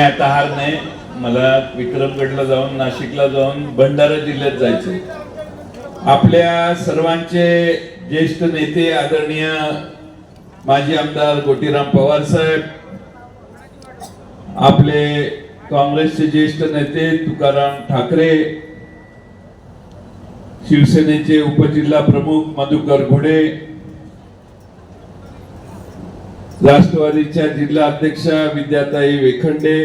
नाही आता हार नाही मला विक्रमगडला जाऊन नाशिकला जाऊन भंडारा जिल्ह्यात जायचं आपल्या सर्वांचे ज्येष्ठ नेते आदरणीय माजी आमदार गोटीराम पवार साहेब आपले काँग्रेसचे ज्येष्ठ नेते तुकाराम ठाकरे शिवसेनेचे उपजिल्हा प्रमुख मधुकर घोडे राष्ट्रवादीच्या जिल्हा अध्यक्षा विद्याताई वेखंडे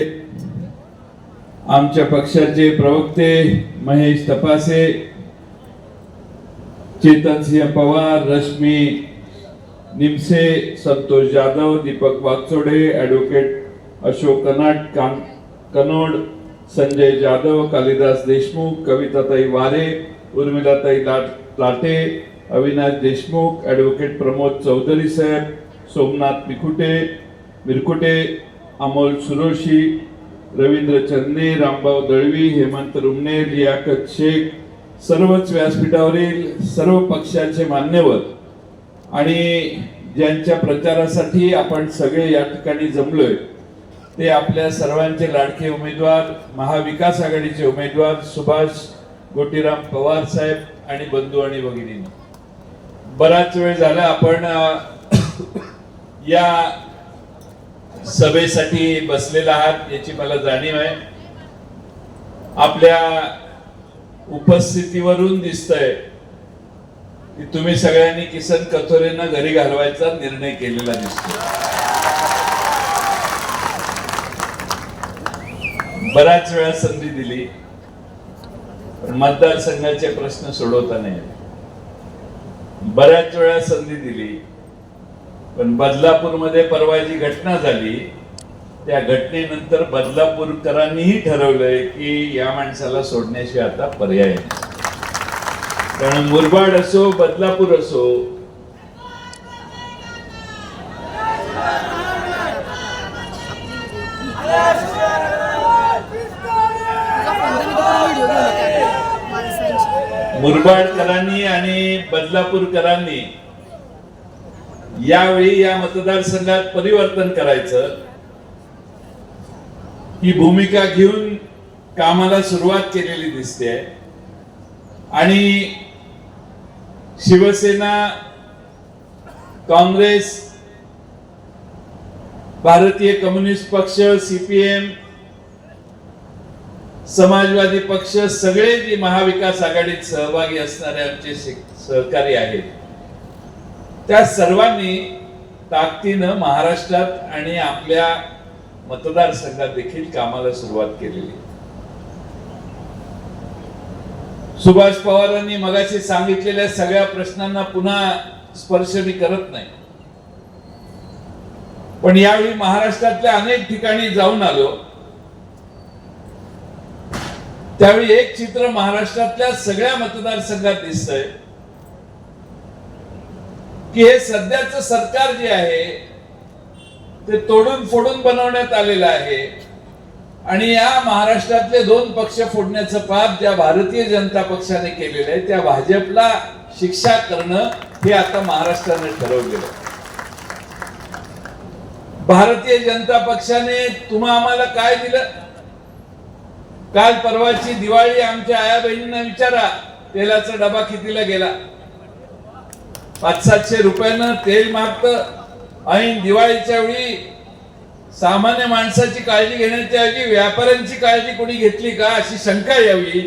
आमच्या पक्षाचे प्रवक्ते महेश तपासे चेतनसिंह पवार रश्मी निमसे संतोष जाधव दीपक वागचोडे ॲडव्होकेट अशोक कनाट कान कनोड संजय जाधव कालिदास देशमुख कविताताई वारे उर्मिलाताई लाट लाटे अविनाश देशमुख ॲडव्होकेट प्रमोद चौधरी साहेब सोमनाथ मिकुटे मिरकुटे अमोल सुरोशी रवींद्र चन्ने रामभाऊ दळवी हेमंत रुमने लियाकत शेख सर्वच व्यासपीठावरील सर्व पक्षाचे मान्यवर. आणि ज्यांच्या प्रचारासाठी आपण सगळे या ठिकाणी जमलोय ते आपल्या सर्वांचे लाडके उमेदवार महाविकास आघाडीचे उमेदवार सुभाष गोटीराम पवार साहेब आणि बंधू आणि भगिनी बराच वेळ झाला आपण या सभेसाठी बसलेला आहात याची मला जाणीव आहे. आपल्या उपस्थितीवरून दिसतंय की तुम्ही सगळ्यांनी किसन कथोरेंना घरी घालवायचा निर्णय केलेला दिसतो बऱ्याच वेळा संधी दिली पण मतदारसंघाचे प्रश्न सोडवता नाही बऱ्याच वेळा संधी दिली पण बदलापूरमध्ये परवा जी घटना झाली. त्या घटनेनंतर बदलापूरकरांनीही ठरवलंय की या माणसाला सोडण्याशिवाय आता पर्याय नाही. कारण मुरबाड असो बदलापूर असो मुरबाडकरांनी आणि बदलापूरकरांनी यावेळी या मतदारसंघात परिवर्तन करायचं. ही भूमिका घेऊन कामाला सुरुवात केलेली दिसते. आणि शिवसेना काँग्रेस भारतीय कम्युनिस्ट पक्ष सीपीएम समाजवादी पक्ष सगळे जे महाविकास आघाडीत सहभागी असणारे आमचे सहकारी आहेत त्या सर्वांनी ताकदीनं महाराष्ट्रात आणि आपल्या मतदारसंघात देखील कामाला सुरुवात केलेली. सुभाष पवारांनी मगाशी सांगितलेल्या सगळ्या प्रश्नांना पुन्हा स्पर्श मी करत नाही. पण यावेळी महाराष्ट्रातल्या अनेक ठिकाणी जाऊन आलो. त्यावेळी एक चित्र महाराष्ट्रातल्या सगळ्या मतदारसंघात दिसतंय. की हे सध्याचं सरकार जे आहे ते तोडून फोडून बनवण्यात आलेलं आहे. आणि या महाराष्ट्रातले दोन पक्ष फोडण्याचं पाप ज्या भारतीय जनता पक्षाने केलेलं आहे त्या भाजपला शिक्षा करणं हे आता महाराष्ट्राने ठरवलेलं भारतीय जनता पक्षाने तुम्हा आम्हाला काय दिलं? काल परवाची दिवाळी आमच्या आया बहिणींना विचारा तेलाचा डबा कितीला गेला? पाच सातशे रुपयानं तेल मागत. आणि दिवाळीच्या वेळी सामान्य माणसाची काळजी घेण्याच्या ऐवजी व्यापाऱ्यांची काळजी कोणी घेतली का अशी शंका यावी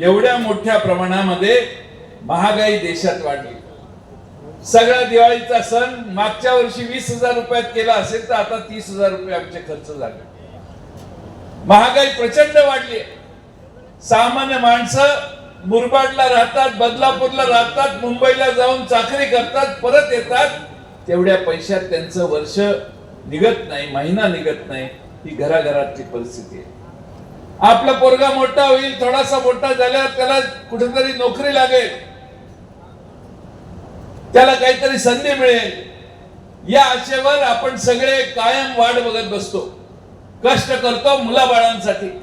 एवढ्या मोठ्या प्रमाणामध्ये महागाई देशात वाढली. सगळा दिवाळीचा सण मागच्या वर्षी वीस हजार रुपयात केला असेल तर आता तीस हजार रुपये आमचे खर्च झाले. महागाई प्रचंड वाढली सामान्य माणसं मुरबाडला राहतात बदलापूरला राहतात मुंबईला जाऊन चाकरी करतात परत येतात. तेवढ्या पैशात त्यांचं वर्ष निघत नाही महिना निघत नाही. ही घराघरातली परिस्थिती आहे. आपला पोरगा मोठा होईल थोडासा मोठा झाल्यावर त्याला कुठेतरी नोकरी लागेल. त्याला काहीतरी संधी मिळेल. या आशेवर आपण सगळे कायम वाट बघत बसतो. कष्ट करतो मुलाबाळांसाठी.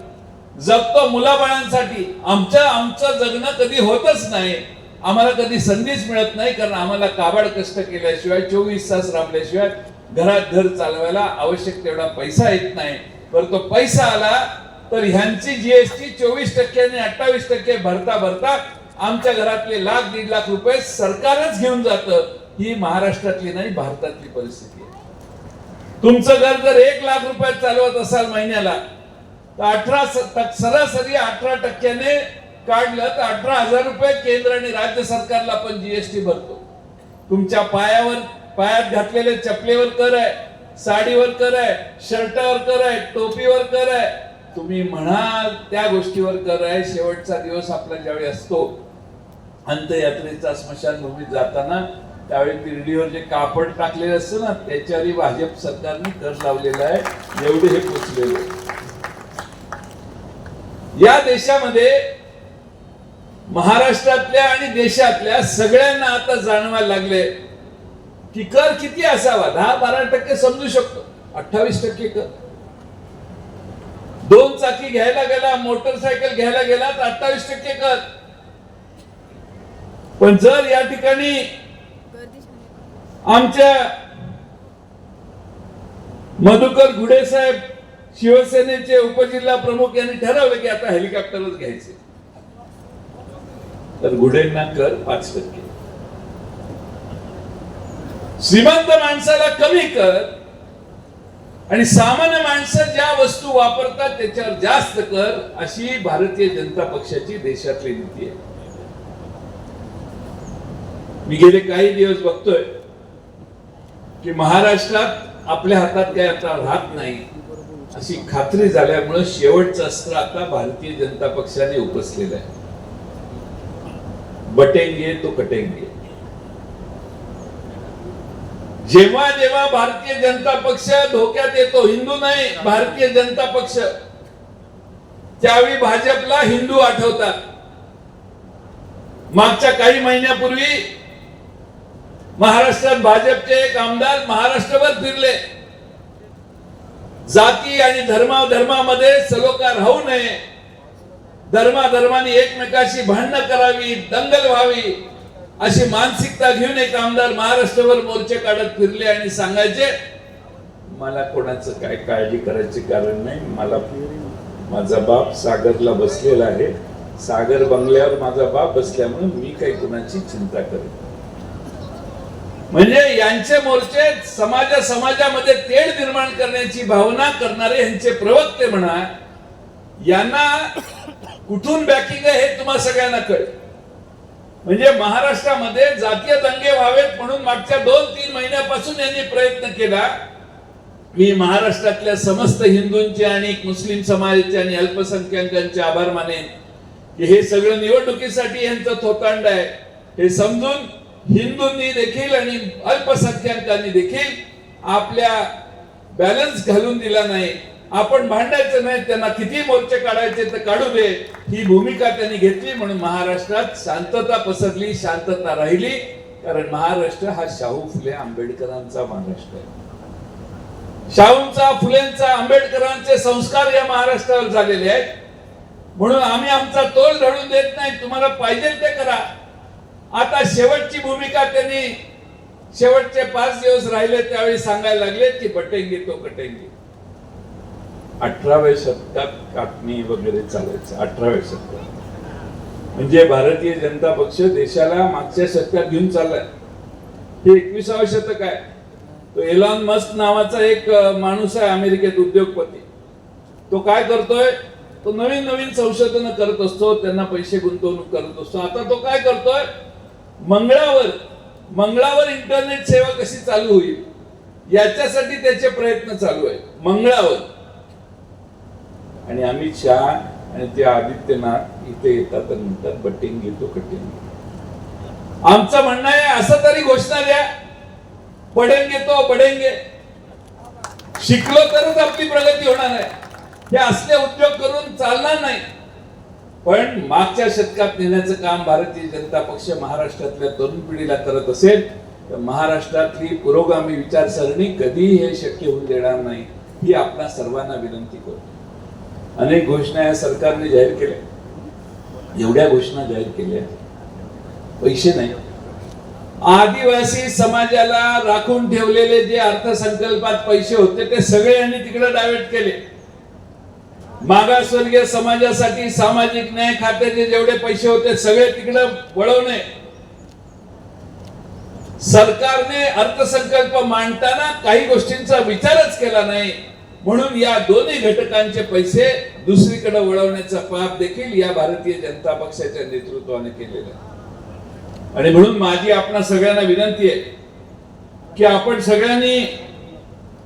जगतो मुलाबाळांसाठी. आमच्या आमचं जगणं कधी होतच नाही. आम्हाला कधी संधीच मिळत नाही कारण आम्हाला काबाड कष्ट केल्याशिवाय चोवीस तास राबल्याशिवाय घरात घर चालवायला आवश्यक तेवढा पैसा येत नाही. पर तो पैसा आला तर ह्यांची जीएसटी चोवीस टक्के आणि अठ्ठावीस टक्के भरता भरता आमच्या घरातले लाख दीड लाख रुपये सरकारच घेऊन जातं. ही महाराष्ट्रातली नाही भारतातली परिस्थिती आहे. तुमचं घर जर एक लाख रुपयात चालवत असाल महिन्याला तर अठरा सरासरी अठरा टक्क्याने काढलं तर अठरा हजार रुपये केंद्र आणि राज्य सरकारला आपण जीएसटी भरतो. तुमच्या पायावर पायात घातलेल्या चपलेवर कर आहे साडीवर कर आहे शर्टावर कर आहे टोपीवर कर आहे. तुम्ही म्हणाल त्या गोष्टीवर कर आहे शेवटचा दिवस आपला ज्यावेळी असतो अंतयात्रेचा स्मशानभूमीत जाताना त्यावेळी तिरडीवर जे कापड टाकलेलं असतं ना त्याच्यावरही भाजप सरकारने कर लावलेला आहे. एवढे हे पोचलेले या देशामध्ये महाराष्ट्रातल्या आणि देशातल्या सगळ्यांना आता जाणवायला लागले की कर किती असावा? दहा बारा टक्के समजू शकतो. अठ्ठावीस टक्के कर. दोन चाकी घ्यायला गेला मोटरसायकल घ्यायला गेला तर अठ्ठावीस टक्के कर. पण जर या ठिकाणी आमच्या मधुकर घुडे साहेब शिवसेनेचे उपजिल्हा प्रमुख यांनी ठरवलं की आता हेलिकॉप्टरच घ्यायचे. तर घुडेंना कर पाच टक्के. श्रीमंत माणसाला कमी कर आणि सामान्य माणसं ज्या वस्तू वापरतात त्याच्यावर जास्त कर अशी भारतीय जनता पक्षाची देशातली नीती आहे. मी गेले काही दिवस बघतोय की महाराष्ट्रात आपल्या हातात काय आता राहत नाही. अशी खात्री झाल्यामुळे शेवटचं अस्त्र आता भारतीय जनता पक्षाने उपसलेलं आहे. बटेंगे तो कटेंगे. जेव्हा जेव्हा भारतीय जनता पक्ष धोक्यात येतो हिंदू नाही भारतीय जनता पक्ष. त्यावेळी भाजपला हिंदू आठवतात. मागच्या काही महिन्यापूर्वी महाराष्ट्रात भाजपचे एक आमदार महाराष्ट्रभर फिरले. जाती आणि धर्मा धर्मामध्ये सलोखा राहू नये. धर्माधर्माने एकमेकाशी भांडणं करावी दंगल व्हावी अशी मानसिकता घेऊन एक आमदार महाराष्ट्रभर मोर्चे काढत फिरले आणि सांगायचे मला कोणाचं काय काळजी करायचे कारण नाही. मला माझा बाप सागरला बसलेला आहे. सागर बंगल्यावर माझा बाप बसल्यामुळे मी काही कुणाची चिंता करत म्हणजे यांचे मोर्चे समाजा समाजामध्ये तेढ निर्माण करण्याची भावना करणारे यांचे प्रवक्ते म्हणा यांना कुठून बॅकिंग आहे हे तुम्हा सगळ्यांना कळेल. म्हणजे महाराष्ट्रामध्ये जातीय दंगे व्हावेत म्हणून मागच्या दोन तीन महिन्यापासून यांनी प्रयत्न केला. मी महाराष्ट्रातल्या समस्त हिंदूंचे आणि मुस्लिम समाजाचे आणि अल्पसंख्याकांचे आभार मानेन की हे सगळं निवडणुकीसाठी यांचं थोतांड आहे. हे समजून हिंदूंनी देखील आणि अल्पसंख्याकांनी देखील आपल्या बॅलन्स घालून दिला नाही. आपण भांडायचं नाही त्यांना किती मोर्चे काढायचे तर काढू दे. ही भूमिका त्यांनी घेतली म्हणून महाराष्ट्रात शांतता पसरली शांतता राहिली. कारण महाराष्ट्र हा शाहू फुले आंबेडकरांचा महाराष्ट्र आहे. शाहूंचा फुलेंचा आंबेडकरांचे संस्कार या महाराष्ट्रावर झालेले आहेत. म्हणून आम्ही आमचा तोल ढळून देत नाही. तुम्हाला पाहिजे ते करा. आता शेवटची भूमिका त्यांनी शेवटचे पाच दिवस राहिले त्यावेळी सांगायला लागले की बटेंगे तो कटेंगी. अठराव्या शतकात कापणी वगैरे चालायचं अठराव्या शतकात. म्हणजे भारतीय जनता पक्ष देशाला मागच्या शतकात घेऊन चाललाय. हे एकविसावं शतक आहे. तो एलॉन मस्क नावाचा एक माणूस आहे अमेरिकेत उद्योगपती. तो काय करतोय? तो नवीन नवीन संशोधन करत असतो त्यांना पैसे गुंतवणूक करत असतो. आता तो काय करतोय? मंगळावर मंगळावर इंटरनेट सेवा कशी चालू होईल? याच्यासाठी त्याचे प्रयत्न चालू आहेत. मंगळावर. आणि अमित शहा आणि ते आदित्यनाथ इथे येतात आणि म्हणतात बटिंग घेतो कटिंग आमचं म्हणणं आहे असं तरी घोषणा द्या. पडेंगे तो पडेंगे. शिकलो तरच आपली प्रगती होणार आहे. हे असले उद्योग करून चालणार नाही. पण मागच्या शतकात नेण्याचं काम भारतीय जनता पक्ष महाराष्ट्रातल्या तरुण पिढीला करत असेल तर महाराष्ट्रातली पुरोगामी विचारसरणी कधीही हे शक्य होऊन देणार नाही ही आपणा सर्वांना विनंती करतो. अनेक घोषणा या सरकारने जाहीर केल्या. एवढ्या घोषणा जाहीर केल्या. पैसे नाही. आदिवासी समाजाला राखून ठेवलेले जे अर्थसंकल्पात पैसे होते ते सगळे यांनी तिकडे डायव्हर्ट केले. मागासवर्गीय समाजासाठी सामाजिक न्याय खात्याचे जेवढे पैसे होते सगळे तिकडे वळवणे. सरकारने अर्थसंकल्प मांडताना काही गोष्टींचा विचारच केला नाही. म्हणून या दोन्ही घटकांचे पैसे दुसरीकडे वळवण्याचा पाप देखील या भारतीय जनता पक्षाच्या नेतृत्वाने केलेला आणि म्हणून माझी आपणा सगळ्यांना विनंती आहे की आपण सगळ्यांनी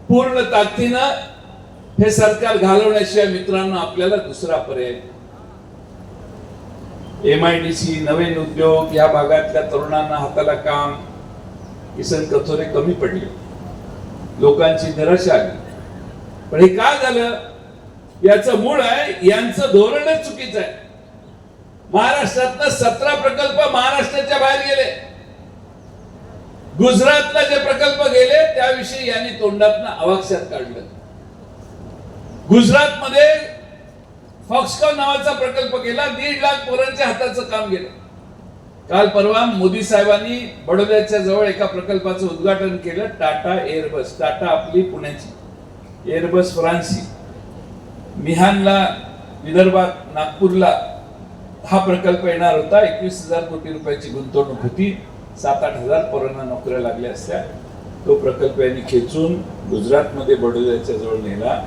पूर्ण ताकदीनं हे सरकार घालवण्याशिवाय मित्रांनो आपल्याला दुसरा पर्याय एम आय डी सी नवीन उद्योग या भागातल्या तरुणांना हाताला काम किसन कथोरे कमी पडले. लोकांची निराशा आली. पण हे का झालं? याचं मूळ आहे यांचं धोरणच चुकीचं आहे. महाराष्ट्रातनं सतरा प्रकल्प महाराष्ट्राच्या बाहेर गेले. गुजरातला जे प्रकल्प गेले त्याविषयी यांनी तोंडातनं अवाक्षात काढलं. गुजरातमध्ये फॉक्सकॉन नावाचा प्रकल्प गेला दीड लाख पोरांच्या हाताचं काम गेलं. काल परवा मोदी साहेबांनी बडोद्याच्या जवळ एका प्रकल्पाचं उद्घाटन केलं टाटा एअरबस टाटा आपली पुण्याची एअरबस फ्रान्सी मिहानला विदर्भात नागपूरला हा प्रकल्प येणार होता. एकवीस हजार कोटी रुपयाची गुंतवणूक होती. सात आठ हजार पोरांना नोकऱ्या लागल्या असत्या. तो प्रकल्प यांनी खेचून गुजरातमध्ये बडोद्याच्या जवळ नेला.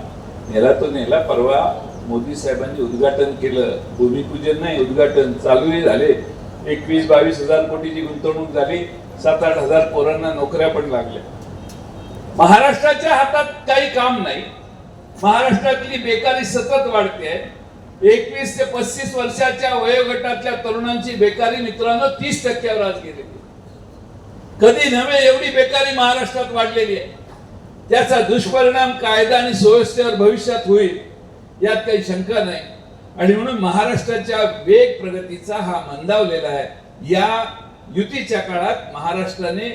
नेला तो नेला परवा मोदी साहेबांनी उद्घाटन केलं. भूमिपूजन नाही उद्घाटन. चालूही झाले. एकवीस बावीस हजार कोटीची गुंतवणूक झाली. सात आठ हजार पोरांना नोकऱ्या पण लागल्या. महाराष्ट्राच्या हातात काही काम नाही. महाराष्ट्रातली बेकारी सतत वाढते एकवीस ते पस्तीस वर्षाच्या वयोगटातल्या तरुणांची बेकारी मित्रांनो तीस टक्क्यावर आज गेलेली कधी नव्हे एवढी बेकारी महाराष्ट्रात वाढलेली आहे. त्याचा दुष्परिणाम कायदा आणि सुव्यवस्थेवर भविष्यात होईल यात काही शंका नाही. आणि म्हणून महाराष्ट्राच्या वेग प्रगतीचा हा मंदावलेला आहे. या युतीच्या काळात महाराष्ट्राने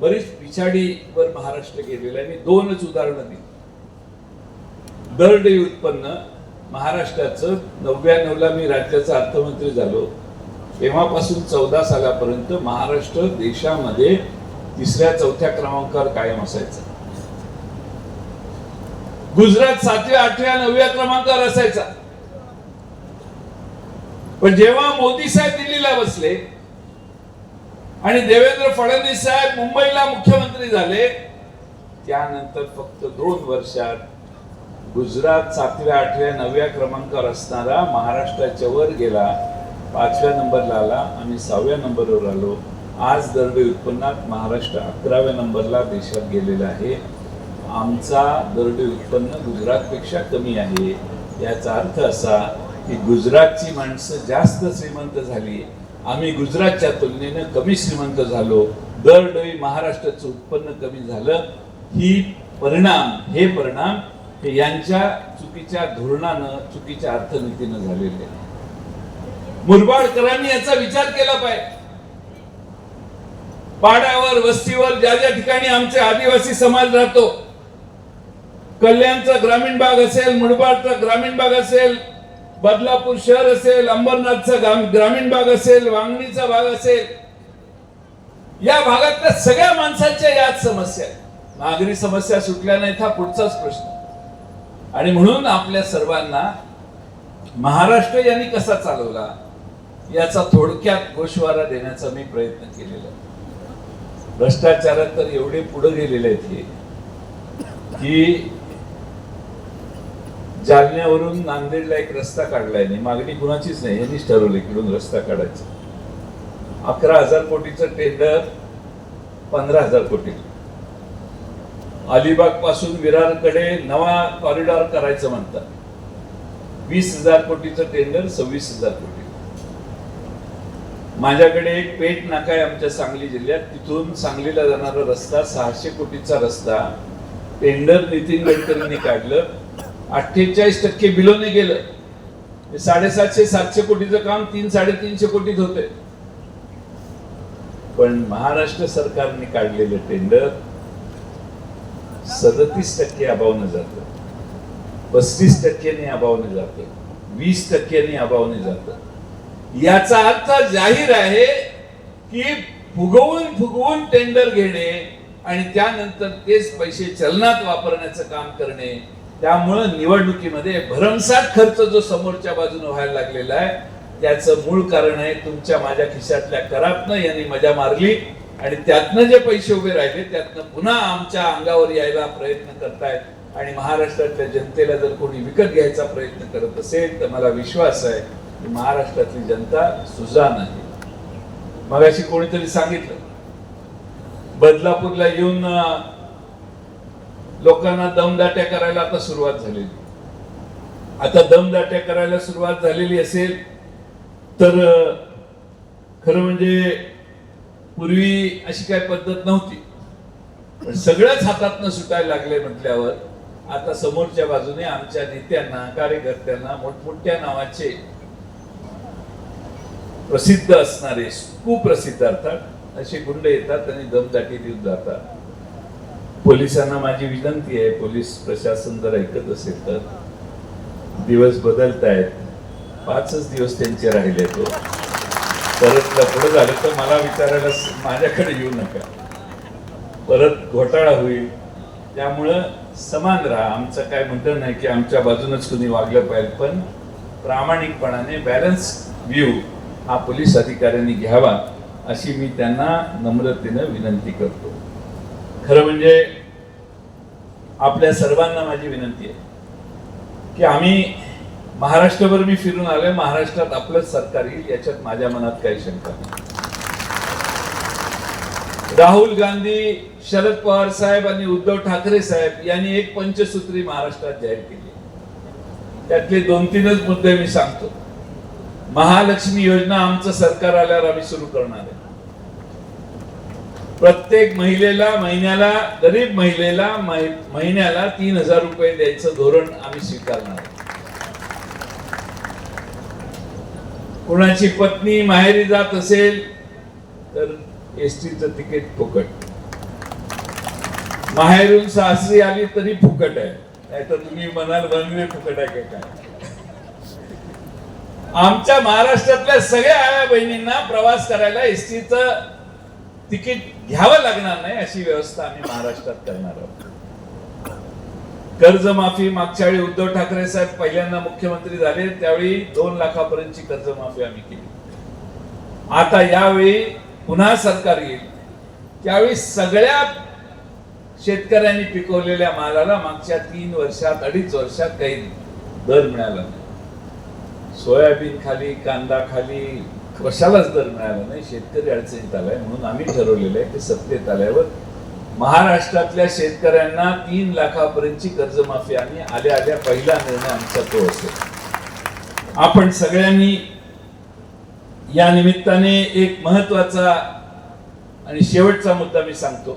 बरीच पिछाडीवर महाराष्ट्र गेलेला आहे. मी दोनच उदाहरणं दिली दरडोई उत्पन्न महाराष्ट्राचं. नव्याण्णवला मी राज्याचा अर्थमंत्री झालो. तेव्हापासून चौदा सालापर्यंत महाराष्ट्र देशामध्ये तिसऱ्या चौथ्या क्रमांकावर कायम असायचा. गुजरात सातव्या आठव्या नवव्या क्रमांकावर असायचा. पण जेव्हा मोदी साहेब दिल्लीला बसले आणि देवेंद्र फडणवीस साहेब मुंबईला मुख्यमंत्री झाले त्यानंतर फक्त दोन वर्षात गुजरात सातव्या आठव्या नवव्या क्रमांकावर असणारा महाराष्ट्राच्या वर गेला. पाचव्या नंबरला आला. आम्ही सहाव्या नंबरवर आलो. आज दरडोई उत्पन्नात महाराष्ट्र अकराव्या नंबरला देशात गेलेला आहे. आमचा दरडोई उत्पन्न गुजरातपेक्षा कमी आहे. याचा अर्थ असा की गुजरातची माणसं जास्त श्रीमंत झाली. आम्ही गुजरातच्या तुलनेनं कमी श्रीमंत झालो. दरडोई महाराष्ट्राचं उत्पन्न कमी झालं. ही परिणाम हे परिणाम हे यांच्या चुकीच्या धोरणानं चुकीच्या अर्थनीतीनं झालेले. मुरबाडकरांनी याचा विचार केला पाहिजे. पाड्यावर वस्तीवर ज्या ज्या ठिकाणी आमचे आदिवासी समाज राहतो कल्याणचा ग्रामीण भाग असेल मुळबाडचा ग्रामीण भाग असेल बदलापूर शहर असेल अंबरनाथचा ग्रामीण भाग असेल वांगणीचा भाग असेल या भागातल्या सगळ्या माणसांच्या याच समस्या नागरी समस्या सुटल्या नाहीत हा पुढचाच प्रश्न आणि म्हणून आपल्या सर्वांना महाराष्ट्र यांनी कसा चालवला याचा थोडक्यात गोषवारा देण्याचा मी प्रयत्न केलेला आहे. भ्रष्टाचारात तर एवढे पुढे गेलेले आहेत की जालन्यावरून नांदेडला एक रस्ता काढलाय. नाही मागणी कुणाचीच नाही यांनीच ठरवलं इकडून रस्ता काढायचा. अकरा हजार कोटीचं टेंडर पंधरा हजार कोटी. अलिबागपासून विरारकडे नवा कॉरिडॉर करायचं म्हणतात. वीस हजार कोटीचं टेंडर सव्वीस हजार कोटी. माझ्याकडे एक पेट नाका आहे आमच्या सांगली जिल्ह्यात. तिथून सांगलीला जाणारा रस्ता सहाशे कोटीचा रस्ता. टेंडर नितीन गडकरींनी काढलं. अठ्ठेचाळीस टक्के बिलोने गेलं. साडेसातशे सातशे कोटीचं काम तीन साडेतीनशे कोटीत होते पण महाराष्ट्र सरकारने काढलेलं टेंडर सदतीस टक्के अभावनं जात. पस्तीस टक्क्यांनी अभावने जात. वीस टक्क्यांनी अभावने जात. याचा अर्थ जाहीर आहे की फुगवून फुगवून टेंडर घेणे आणि त्यानंतर तेच पैसे चलनात वापरण्याचं काम करणे त्यामुळं निवडणुकीमध्ये भरमसाठ खर्च जो समोरच्या बाजूने व्हायला लागलेला आहे त्याचं मूळ कारण आहे तुमच्या माझ्या खिशातल्या करातनं यांनी मजा मारली आणि त्यातनं जे पैसे उभे राहिले त्यातनं पुन्हा आमच्या अंगावर यायला प्रयत्न करतायत. आणि महाराष्ट्रातल्या जनतेला जर कोणी विकत घ्यायचा प्रयत्न करत असेल तर मला विश्वास आहे की महाराष्ट्रातली जनता सुजान आहे. मग अशी कोणीतरी सांगितलं बदलापूरला येऊन लोकांना दमदाट्या करायला आता सुरुवात झालेली. आता दमदाट्या करायला सुरुवात झालेली असेल तर खरं म्हणजे पूर्वी अशी काय पद्धत नव्हती. पण सगळंच हातातनं सुटायला लागले म्हटल्यावर आता समोरच्या बाजूने आमच्या नेत्यांना कार्यकर्त्यांना मोठमोठ्या नावाचे प्रसिद्ध असणारे कुप्रसिद्ध अर्थात असे गुंड येतात आणि दमदाटी देऊन जातात. पोलिसांना माझी विनंती आहे पोलीस प्रशासन जर ऐकत असेल तर. दिवस बदलत आहेत पाचच दिवस त्यांचे राहिले तो. परत पुढे झालं तर मला विचारायला माझ्याकडे येऊ नका. परत घोटाळा होईल. त्यामुळं समान राहा. आमचं काय म्हणतं नाही की आमच्या बाजूनच कुणी वागलं पाहिजे पण प्रामाणिकपणाने बॅलन्स व्ह्यू हा पोलीस अधिकाऱ्यांनी घ्यावा अशी मी त्यांना नम्रतेनं विनंती करतो. खरं म्हणजे आपल्या सर्वांना माझी विनंती आहे की आम्ही महाराष्ट्रभर मी फिरून आलोय. महाराष्ट्रात आपलंच सरकार येईल याच्यात माझ्या मनात काही शंका नाही. राहुल गांधी शरद पवार साहेब आणि उद्धव ठाकरे साहेब यांनी एक पंचसूत्री महाराष्ट्रात जाहीर केली. त्यातले दोन तीनच मुद्दे मी सांगतो. महालक्ष्मी योजना आमचं सरकार आल्यावर आम्ही सुरू करणार आहे. प्रत्येक महिलेला महिन्याला गरीब महिलेला महिन्याला तीन हजार रुपये द्यायचं धोरण आम्ही स्वीकारणार. कुणाची पत्नी माहेरी जात असेल तर एसटीचं तिकीट फुकट. माहेरून सासरी आली तरी फुकट आहे. नाहीतर तुम्ही म्हणाल बनवे फुकट आहे काय? आमच्या महाराष्ट्रातल्या सगळ्या आया बहिणींना प्रवास करायला एसटीचं तिकीट घ्यावं लागणार नाही अशी व्यवस्था आम्ही महाराष्ट्रात करणार आहोत. कर्जमाफी मागच्या वेळी उद्धव ठाकरे साहेब पहिल्यांदा मुख्यमंत्री झाले त्यावेळी दोन लाखापर्यंतची कर्जमाफी आम्ही केली. आता यावेळी पुन्हा सरकार येईल. त्यावेळी सगळ्या शेतकऱ्यांनी पिकवलेल्या मालाला मागच्या तीन वर्षात अडीच वर्षात काही दर मिळाला नाही. सोयाबीन खाली कांदा खाली कशालाच दर मिळाला नाही शेतकरी अडचणीत आलाय म्हणून आम्ही ठरवलेलं आहे की सत्तेत आल्यावर महाराष्ट्रातल्या शेतकऱ्यांना तीन लाखापर्यंतची कर्जमाफी आम्ही आल्या आल्या पहिला निर्णय आमचा तो असेल. आपण सगळ्यांनी या निमित्ताने एक महत्त्वाचा आणि शेवटचा मुद्दा मी सांगतो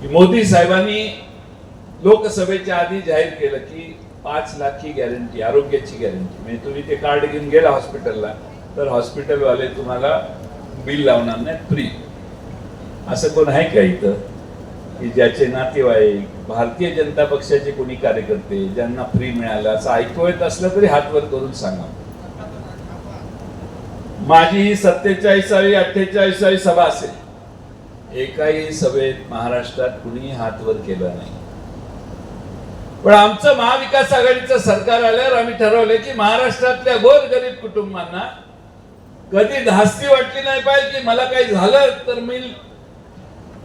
की मोदी साहेबांनी लोकसभेच्या आधी जाहीर केलं की पाच लाखी गॅरंटी आरोग्याची गॅरंटी. म्हणजे तुम्ही ते कार्ड घेऊन गेला हॉस्पिटलला तर हॉस्पिटलवाले तुम्हाला बिल लावणार नाही फ्री असं कोण आहे का इथं? की ज्याचे नातेवाईक भारतीय जनता पक्षाचे कोणी कार्यकर्ते ज्यांना फ्री मिळालं असं ऐकू येत असलं तरी हात वर करून सांगा. माझी ही सत्तेचाळीसावी अठ्ठेचाळीसावी सभा असेल. एकाही सभेत महाराष्ट्रात कुणीही हात वर केला नाही. पण आमचं महाविकास आघाडीचं सरकार आल्यावर आम्ही ठरवलं की महाराष्ट्रातल्या गोरगरीब कुटुंबांना कधी धास्ती वाटली नाही पाहिजे की मला काही झालं तर मी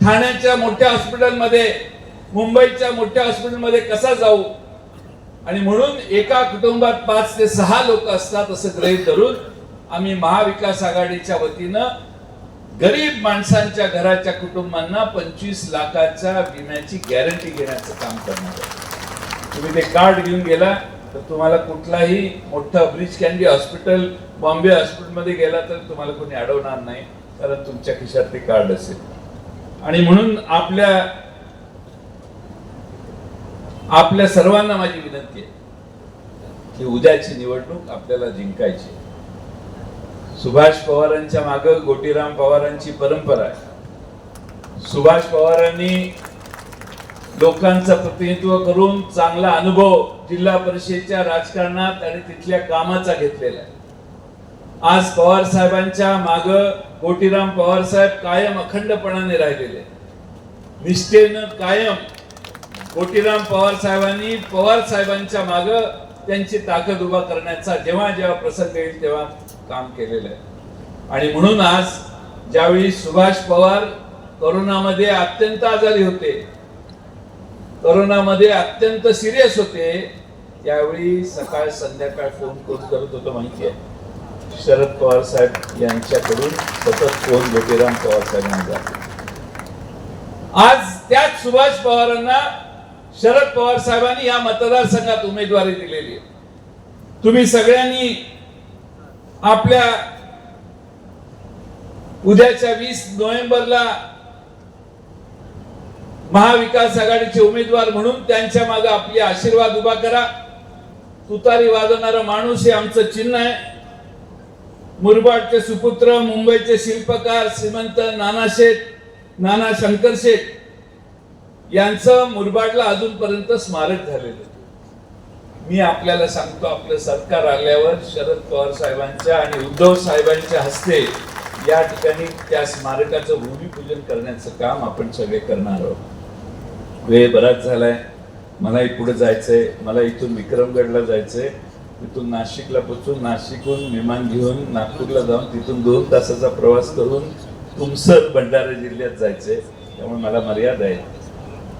ठाण्याच्या मोठ्या हॉस्पिटलमध्ये मुंबईच्या मोठ्या हॉस्पिटलमध्ये कसा जाऊ? आणि म्हणून एका कुटुंबात पाच ते सहा लोक असतात असं गृहीत धरून आम्ही महाविकास आघाडीच्या वतीनं गरीब माणसांच्या घराच्या कुटुंबांना पंचवीस लाखाच्या विम्याची गॅरंटी घेण्याचं काम करणार आहोत. तुम्ही ते कार्ड घेऊन गेला तर तुम्हाला कुठलाही मोठा ब्रिज कॅन्डी हॉस्पिटल बॉम्बे हॉस्पिटलमध्ये गेला तर तुम्हाला कोणी अडवणार नाही कारण तुमच्या खिशात ते कार्ड असेल. आणि म्हणून आपल्या आपल्या सर्वांना माझी विनंती आहे की उद्याची निवडणूक आपल्याला जिंकायची सुभाष पवारांच्या माग गोटीराम पवारांची परंपरा आहे. सुभाष पवारांनी लोकांचं प्रतिनिधित्व करून चांगला अनुभव जिल्हा परिषदेच्या राजकारणात आणि तिथल्या कामाचा घेतलेला आहे. आज पवार साहेबांच्या माग कोटीराम पवार साहेब कायम अखंडपणाने राहिलेले निष्ठेनं कायम कोटीराम पवार साहेबांनी पवार साहेबांच्या माग त्यांची ताकद उभा करण्याचा जेव्हा जेव्हा प्रसंग येईल तेव्हा काम केलेलं आहे. आणि म्हणून आज ज्यावेळी सुभाष पवार करोनामध्ये अत्यंत आजारी होते करोनामध्ये अत्यंत सिरियस होते. त्यावेळी सकाळ संध्याकाळ फोन करून करत होतो माहिती आहे. शरद पवार साहेब यांच्याकडून सतत फोन ज्योतिराम पवार साहेबांना जातो आज त्याच सुभाष पवारांना शरद पवार साहेबांनी या मतदारसंघात उमेदवारी दिलेली आहे. तुम्ही सगळ्यांनी आपल्या उद्याच्या वीस नोव्हेंबरला महाविकास आघाडीचे उमेदवार म्हणून त्यांच्या मागे आपले आशीर्वाद उभा करा. तुतारी वाजवणारा माणूस हे आमचं चिन्ह आहे. मुरबाडचे सुपुत्र मुंबईचे शिल्पकार श्रीमंत नाना शेठ नाना शंकर शेठ यांचं मुरबाडला अजूनपर्यंत स्मारक झालेलं मी आपल्याला सांगतो आपलं सरकार आल्यावर शरद पवार साहेबांच्या आणि उद्धव साहेबांच्या हस्ते या ठिकाणी त्या स्मारकाचं भूमिपूजन करण्याचं काम आपण सगळे करणार आहोत. वेळ बराच झालाय. मलाही पुढे जायचंय. मला इथून विक्रमगडला जायचंय. तिथून नाशिकला पोचून नाशिकहून विमान घेऊन नागपूरला जाऊन तिथून दोन तासाचा प्रवास करून तुमसर भंडारा जिल्ह्यात जायचंय. त्यामुळे मला मर्यादा आहे.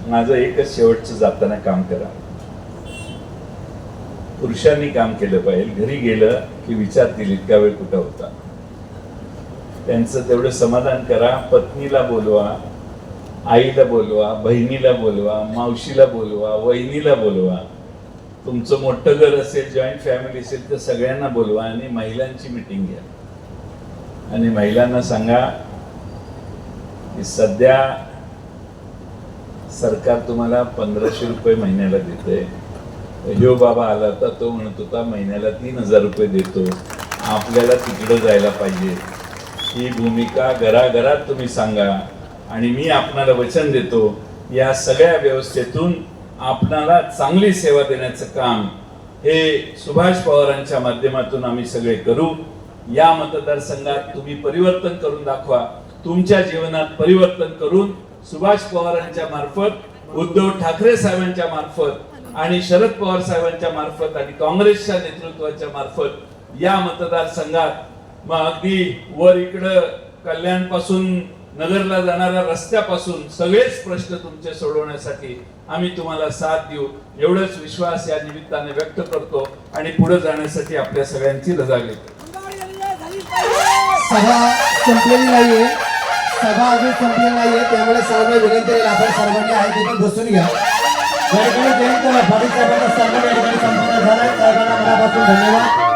माझं एकच शेवटचं जाताना काम करा. पुरुषांनी काम केलं पाहिजे. घरी गेलं की विचारतील इतका वेळ कुठं होता? त्यांचं तेवढं समाधान करा. पत्नीला बोलवा. आईला बोलवा बहिणीला बोलवा मावशीला बोलवा वहिनीला बोलवा. तुमचं मोठं घर असेल जॉईंट फॅमिली असेल तर सगळ्यांना बोलवा आणि महिलांची मिटिंग घ्या. आणि महिलांना सांगा की सध्या सरकार तुम्हाला पंधराशे रुपये महिन्याला देते ह्यो बाबा आला होता तो म्हणत होता महिन्याला तीन हजार रुपये देतो. आपल्याला तिकडं जायला पाहिजे. ही भूमिका घराघरात तुम्ही सांगा. आणि मी आपणाला वचन देतो या सगळ्या व्यवस्थेतून आपणाला चांगली सेवा देण्याचं काम हे सुभाष पवारांच्या माध्यमातून आम्ही सगळे करू. या मतदारसंघात तुम्ही परिवर्तन करून दाखवा तुमच्या जीवनात परिवर्तन करून सुभाष पवारांच्या मार्फत उद्धव ठाकरे साहेबांच्या मार्फत आणि शरद पवार साहेबांच्या मार्फत आणि काँग्रेसच्या नेतृत्वाच्या मार्फत या मतदारसंघात मग अगदी वर इकडं कल्याणपासून नगरला जाणाऱ्या रस्त्यापासून सगळेच प्रश्न तुमचे सोडवण्यासाठी आम्ही तुम्हाला साथ देऊ. एवढंच विश्वास या निमित्ताने व्यक्त करतो आणि पुढे जाण्यासाठी आपल्या सगळ्यांची रजा घेतो. सभा संपलेली नाहीये. सभा अजून संपलेली नाहीये. त्यामुळे सर्व विनंती आपण सर्वांनी आहे तिथे बसून घ्या. या ठिकाणी जयंत पाटील साहेबांचा सन्मान या ठिकाणी संपन्न झाला साहेबांना मनापासून धन्यवाद.